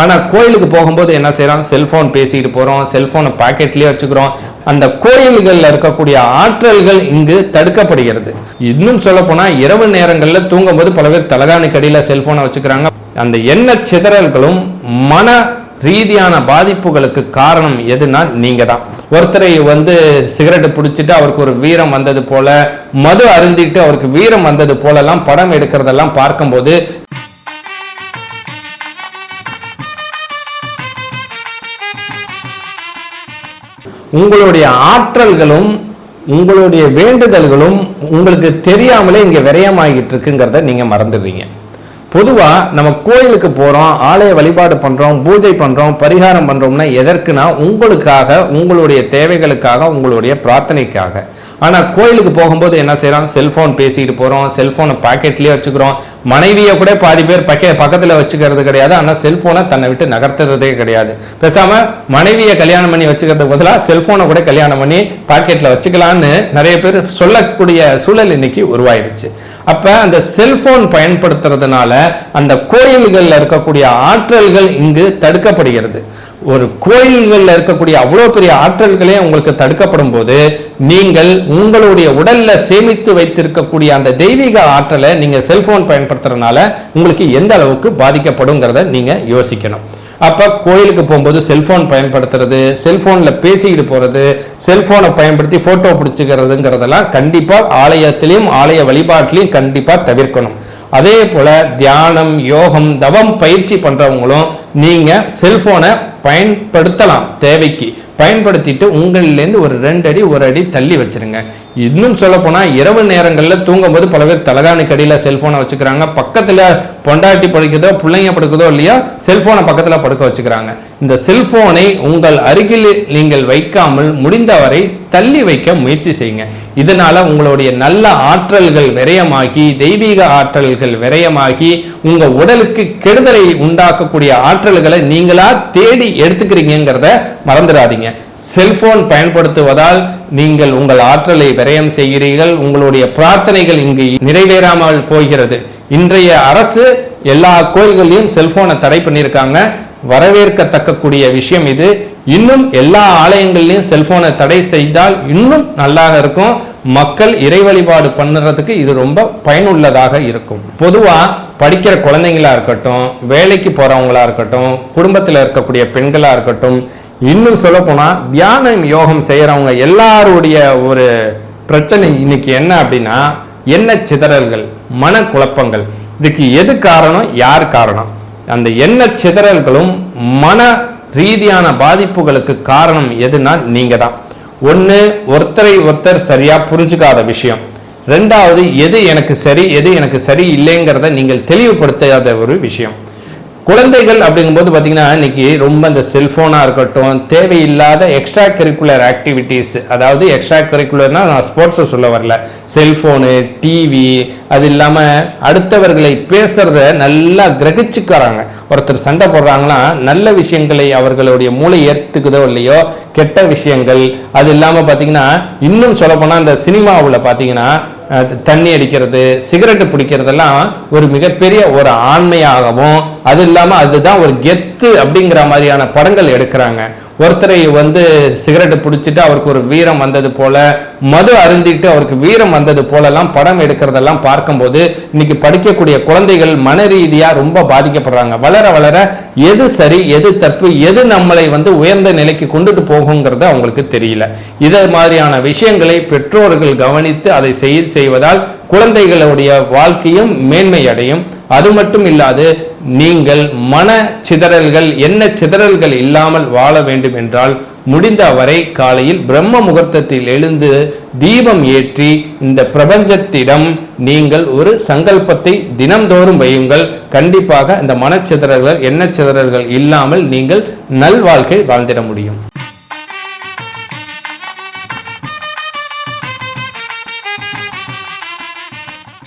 ஆனால் கோயிலுக்கு போகும்போது என்ன செய்கிறோம் செல்ஃபோன் பேசிட்டு போகிறோம் செல்ஃபோனை பாக்கெட்லேயே வச்சுக்கிறோம். அந்த கோயில்களில் இருக்கக்கூடிய ஆற்றல்கள் இங்கு தடுக்கப்படுகிறது. இன்னும் சொல்லப்போனால் இரவு நேரங்களில் தூங்கும்போது பல பேர் தலகாணி கடியில் செல்ஃபோனை வச்சுக்கிறாங்க. அந்த எண்ண சிதறல்களும் மன ரீதியான பாதிப்புகளுக்கு காரணம் எதுனா நீங்க தான். ஒருத்தரை வந்து சிகரெட் பிடிச்சிட்டு அவருக்கு ஒரு வீரம் வந்தது போல மது அருந்திட்டு அவருக்கு வீரம் வந்தது போலலாம் படம் எடுக்கிறதெல்லாம் பார்க்கும்போது உங்களுடைய ஆற்றல்களும் உங்களுடைய வேண்டுதல்களும் உங்களுக்கு தெரியாமலே இங்கே விரயமாகிட்டு இருக்குங்கிறத நீங்கள் மறந்துடுறீங்க. பொதுவாக நம்ம கோயிலுக்கு போகிறோம் ஆலய வழிபாடு பண்ணுறோம் பூஜை பண்ணுறோம் பரிகாரம் பண்ணுறோம்னா எதற்குனா உங்களுக்காக உங்களுடைய தேவைகளுக்காக உங்களுடைய பிரார்த்தனைக்காக. ஆனால் கோயிலுக்கு போகும்போது என்ன செய்கிறோம் செல்ஃபோன் பேசிட்டு போகிறோம் செல்ஃபோனை பாக்கெட்லேயே வச்சுக்கிறோம். மனைவியை கூட பாதி பேர் பக்க பக்கத்தில் வச்சுக்கிறது கிடையாது. ஆனால் செல்ஃபோனை தன்னை விட்டு நகர்த்துறதே கிடையாது. பேசாமல் மனைவியை கல்யாணம் பண்ணி வச்சுக்கிறதுக்கு பதிலாக செல்ஃபோனை கூட கல்யாணம் பண்ணி பாக்கெட்டில் வச்சுக்கலாம்னு நிறைய பேர் சொல்லக்கூடிய சூழல் இன்னைக்கு உருவாயிருச்சு. அப்போ அந்த செல்போன் பயன்படுத்துறதுனால அந்த கோயில்களில் இருக்கக்கூடிய ஆற்றல்கள் இங்கு தடுக்கப்படுகிறது. ஒரு கோயில்களில் இருக்கக்கூடிய அவ்வளோ பெரிய ஆற்றல்களே உங்களுக்கு தடுக்கப்படும் போது நீங்கள் உங்களுடைய உடல்ல சேமித்து வைத்திருக்கக்கூடிய அந்த தெய்வீக ஆற்றலை நீங்கள் செல்போன் பயன்படுத்துறதுனால உங்களுக்கு எந்த அளவுக்கு பாதிக்கப்படுங்கிறத நீங்கள் யோசிக்கணும். அப்போ கோயிலுக்கு போகும்போது செல்ஃபோன் பயன்படுத்துறது செல்ஃபோனில் பேசிக்கிட்டு போகிறது செல்ஃபோனை பயன்படுத்தி ஃபோட்டோ பிடிச்சிக்கிறதுங்கிறதெல்லாம் கண்டிப்பாக ஆலயத்திலையும் ஆலய வழிபாட்டிலையும் கண்டிப்பாக தவிர்க்கணும். அதே போல் தியானம் யோகம் தவம் பயிற்சி பண்ணுறவங்களும் நீங்கள் செல்ஃபோனை பயன்படுத்தலாம் தேவைக்கு. பயன்படுத்திட்டு உங்களிலேருந்து ஒரு ரெண்டு அடி ஒரு அடி தள்ளி வச்சிருங்க. இன்னும் சொல்ல இரவு நேரங்களில் தூங்கும்போது பல பேர் தலகாணி கடியில் செல்ஃபோனை வச்சுக்கிறாங்க. பக்கத்தில் பொண்டாட்டி படுக்குதோ பிள்ளைங்க படுக்குதோ இல்லையா செல்ஃபோனை பக்கத்தில் படுக்க வச்சுக்கிறாங்க. இந்த செல்ஃபோனை உங்கள் அருகில் நீங்கள் வைக்காமல் முடிந்தவரை தள்ளி வைக்க முயற்சி செய்யுங்க. இதனால உங்களுடைய நல்ல ஆற்றல்கள் விரயமாகி தெய்வீக ஆற்றல்கள் விரயமாகி உங்க உடலுக்கு கெடுதலை உண்டாக்கக்கூடிய ஆற்றல்களை நீங்களா தேடி எடுத்துக்கிறீங்கிறத மறந்துடாதீங்க. செல்போன் பயன்படுத்துவதால் நீங்கள் உங்கள் ஆற்றலை விரயம் செய்கிறீர்கள். உங்களுடைய பிரார்த்தனைகள் இங்கு நிறைவேறாமல் போகிறது. இன்றைய அரசு எல்லா கோயில்களையும் செல்போனை தடை பண்ணியிருக்காங்க. வரவேற்கத்தக்கக்கூடிய விஷயம் இது. இன்னும் எல்லா ஆலயங்கள்லையும் செல்போனை தடை செய்தால் இன்னும் நல்லாக இருக்கும். மக்கள் இறை வழிபாடு பண்ணுறதுக்கு இது ரொம்ப பயனுள்ளதாக இருக்கும். பொதுவாக படிக்கிற குழந்தைங்களா இருக்கட்டும் வேலைக்கு போறவங்களா இருக்கட்டும் குடும்பத்தில் இருக்கக்கூடிய பெண்களா இருக்கட்டும் இன்னும் சொல்லப்போனால் தியானம் யோகம் செய்கிறவங்க எல்லாருடைய ஒரு பிரச்சனை இன்னைக்கு என்ன அப்படின்னா எண்ண சிதறல்கள் மனக்குழப்பங்கள். இதுக்கு எது காரணம்? யார் காரணம்? அந்த எண்ண சிதறல்களும் மன ரீதியான பாதிப்புகளுக்கு காரணம் எதுனா நீங்க தான் ஒன்று ஒருத்தரை ஒருத்தர் சரியா புரிஞ்சுக்காத விஷயம். ரெண்டாவது எது எனக்கு சரி எது எனக்கு சரி இல்லைங்கிறத நீங்கள் தெளிவுபடுத்தாத ஒரு விஷயம். குழந்தைகள் அப்படிங்கும்போது பார்த்தீங்கன்னா இன்னைக்கு ரொம்ப இந்த செல்ஃபோனாக இருக்கட்டும் தேவையில்லாத எக்ஸ்ட்ரா கரிக்குலர் ஆக்டிவிட்டீஸ் அதாவது எக்ஸ்ட்ரா கரிக்குலர்னால் நான் ஸ்போர்ட்ஸை சொல்ல வரல. செல்ஃபோனு டிவி அது இல்லாமல் அடுத்தவர்களை பேசுறத நல்லா கிரகிச்சுக்கிறாங்க. ஒருத்தர் சண்டை போடுறாங்கன்னா நல்ல விஷயங்களை அவர்களுடைய மூளை ஏற்றுக்குதோ இல்லையோ கெட்ட விஷயங்கள் அது இல்லாமல் பார்த்தீங்கன்னா இன்னும் சொல்லப்போனால் இந்த சினிமாவில் பார்த்தீங்கன்னா தண்ணி அடிக்கிறது சிகரெட்டு பிடிக்கிறதெல்லாம் ஒரு மிகப்பெரிய ஒரு ஆண்மையாகவும் அது இல்லாமல் அதுதான் ஒரு கெத்து அப்படிங்கிற மாதிரியான படங்கள் எடுக்கிறாங்க. ஒருத்தரை வந்து சிகரெட்டு பிடிச்சிட்டு அவருக்கு ஒரு வீரம் வந்தது போல மது அருந்திட்டு அவருக்கு வீரம் வந்தது போலலாம் படம் எடுக்கிறதெல்லாம் பார்க்கும்போது இன்னைக்கு படிக்கக்கூடிய குழந்தைகள் மன ரீதியாக ரொம்ப பாதிக்கப்படுறாங்க. வளர வளர எது சரி எது தப்பு எது நம்மளை வந்து உயர்ந்த நிலைக்கு கொண்டுட்டு போகுங்கிறது அவங்களுக்கு தெரியல. இதை மாதிரியான விஷயங்களை பெற்றோர்கள் கவனித்து அதை செய் செய்வதால் குழந்தைகளுடைய வாழ்க்கையும் மேன்மை அடையும் அது மட்டும் இல்லாது நீங்கள் மன சிதறல்கள் என்ன சிதறல்கள் இல்லாமல் வாழ வேண்டும் என்றால் முடிந்த வரை காலையில் பிரம்ம முகூர்த்தத்தில் எழுந்து தீபம் ஏற்றி இந்த பிரபஞ்சத்திடம் நீங்கள் ஒரு சங்கல்பத்தை தினம்தோறும் வையுங்கள். கண்டிப்பாக இந்த மனச்சிதறல்கள் எண்ண சிதறல்கள் இல்லாமல் நீங்கள் நல்வாழ்க்கை வாழ்ந்திட முடியும்.